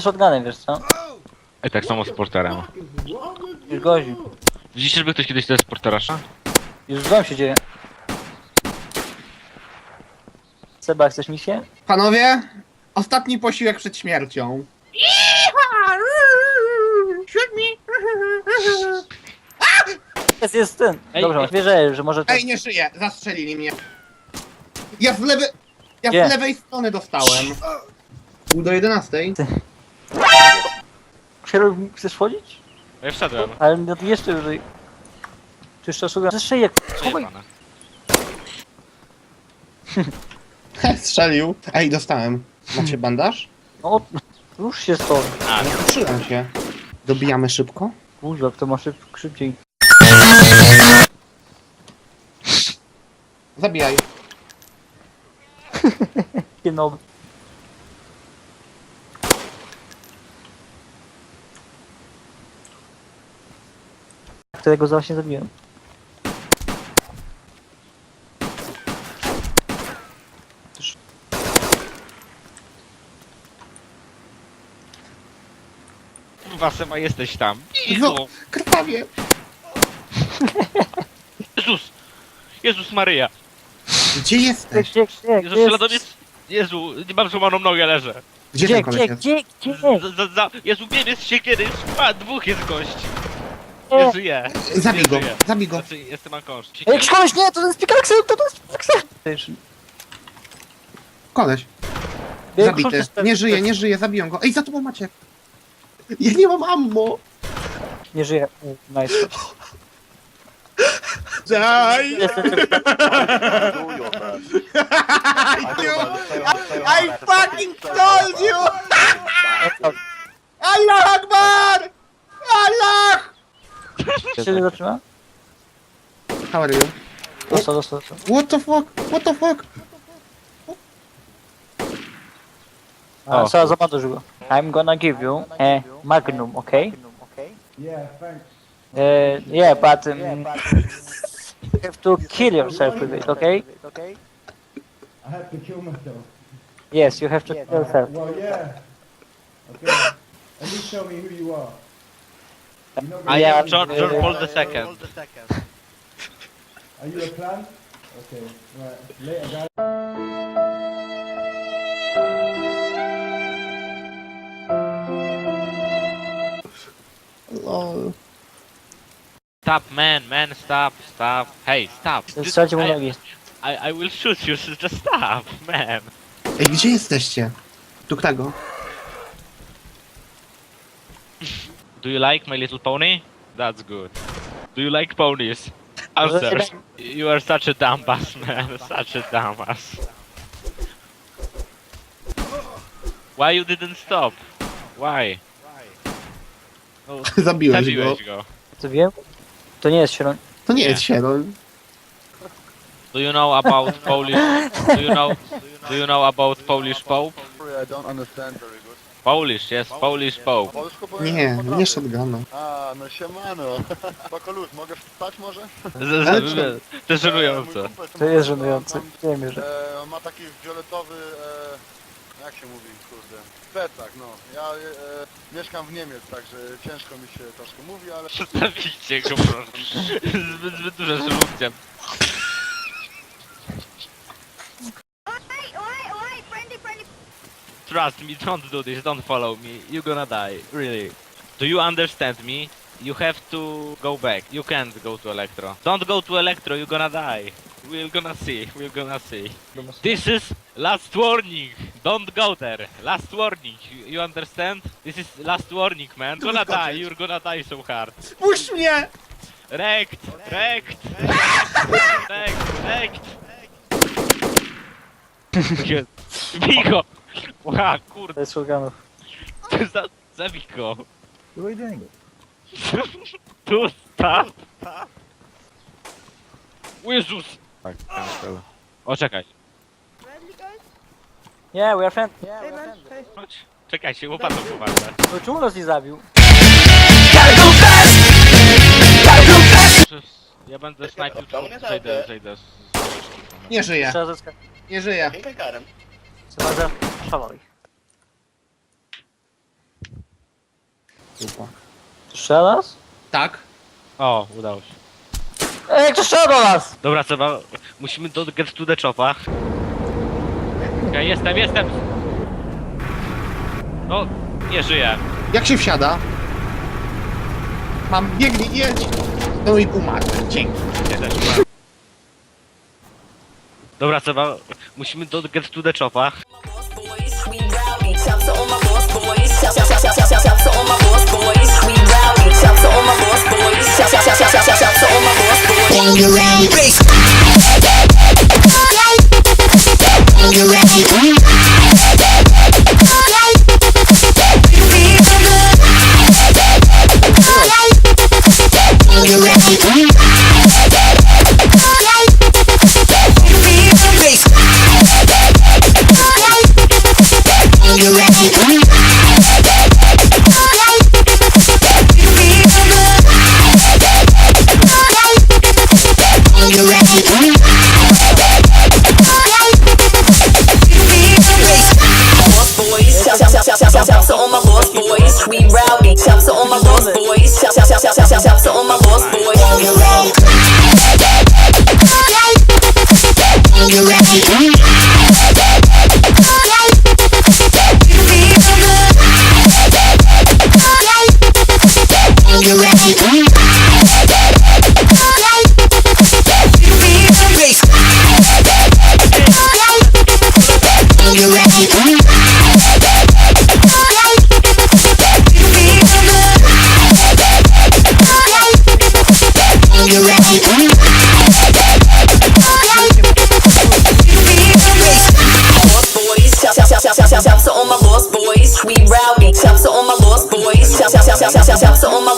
shotgunem, wiesz co? I tak samo z porterem. Już goził. Widzicie, żeby ktoś kiedyś też portera szedł? Już z wam się dzieje. Seba, chcesz misję? Panowie, ostatni posiłek przed śmiercią. Shoot me! Jest, jest ten. Ej, Dobrze, ej. wierzę, że może. Ej, nie żyję, zastrzelili mnie. Ja z lewej... Ja Gdzie? z lewej strony dostałem. Pół do 11. Kierów, chcesz wchodzić? Ja wszedłem. Ale no to jeszcze wyżej. Jeszcze osługa. Ze szyję. Chowaj. Przejebane. Strzelił. Ej, dostałem. Macie bandaż? No, już się stąd. A, Uczyłem się. Dobijamy szybko? Kurwa, kto ma szyb, szybciej. Zabijaj. No. Którego właśnie zabiłem. kurwa, Seba, jesteś tam. No, Jezu! krwawie. Jezus! Jezus Maryja! Gdzie Gdzie, jesteś? gdzie, gdzie, Jezus, gdzie, śladowiec... Jezu, nie mam złamaną nogę, leżę. Gdzie gdzie, ten koleś gdzie, jest? gdzie, gdzie? Za, za, za... Jezu, wiem, jest siekiery, dwa, dwóch jest gość. Nie. Żyje. Zabij go, zabij go. Znaczy, jestem ankąż. Ej, koleś, nie, to jest pikaksem, to, to jest pikaksem! Koleś, zabity. Nie żyje, nie żyje, zabiją go. Ej, za tobą macie. Ja nie mam ammo. Nie żyje. Nice. Daj! I fucking told you! Allah Akbar! Allah! Się nie zatrzyma? How are you? Dostał, dostał, dostał. What the fuck? What the fuck? O. co, zobaczysz go. I'm gonna give you a magnum, okay? Yeah, thanks. Uh, yeah, but um, you have to kill yourself with it, okay? I have to kill myself. Yes, you have to kill yourself. Well, yeah. Okay. At least tell me who you are. Am tell John. John Paul II. Are you a plant? Okay, right. Later, guys. Lol. Stop, man, man, stop, stop. Hey, stop. Just- Strzelcie mu I, nogi. I, I will shoot you, just stop, man. Ej, gdzie jesteście? Tu kto? Do you like My Little Pony? That's good. Do you like ponies? Answer. You are such a dumbass, man. Such a dumbass. Why you didn't stop? Why? No, Zabiłeś go. zabiłeś go. To wiem? To nie jest sieron. To nie Nie. jest sieron. Do you know about Polish? Do you know? Do you know about Polish Pope? Sorry, I don't understand very. Polish, yes, Polish Pope. Polsko bo Nie, ja nie potrafię. shotguna. A, no siemano. Bakolus, mogę wstać może? Co? To E, żenujące. To jest ma- żenujące. Wiemy, że. E, on ma taki fioletowy, e, jak się mówi, kurde, plecak, no. Ja e, mieszkam w Niemiec, także ciężko mi się troszkę mówi, ale... Przedstawiciel go proszę. Zbyt, zbyt duża żeludnia. Oi, oi, oi, friendly, friendly. Trust me, don't do this, don't follow me. You're gonna die, really. Do you understand me? You have to go back. You can't go to Electro. Don't go to Electro, you're gonna die. We're gonna see, we're gonna see. This is last warning. Don't go there. Last warning. You, you understand? This is last warning, man. Gonna die, you're gonna die so hard. Puść mnie! Rekt! Rekt! Rekt! Rekt! Bij go! Ła, To kurde, jest shotgunów. za, zabij go. What are you doing? Tu, stop! O Jezus! Tak, cancel. O, czekaj. Friendly, guys? Yeah, we are friends. Hey, man. Hey. Chodź. Czekaj się, łopatą poważę. No czemu nas nie zabił? Ja będę snajpił, zejdę, zejdę. z- Nie żyje, Trzeba zyskać. nie żyje. Trzeba za... Szaloj. Dupa. Raz? Tak? O, udało się. Ej, to strzela do nas! Dobra, trzeba... Musimy do get to the chopa. Ja jestem, jestem! No, nie żyję. Jak się wsiada? Mam, biegnij, jedź! No i umarłem, dzięki. Nie też umarłem. Dobra, trzeba... Musimy do get to the chopa. Shout, shout to all my boss boys. We rowdy. Shout to all my boss boys. Shout to all my boss boys. We rowdy. Shout to all my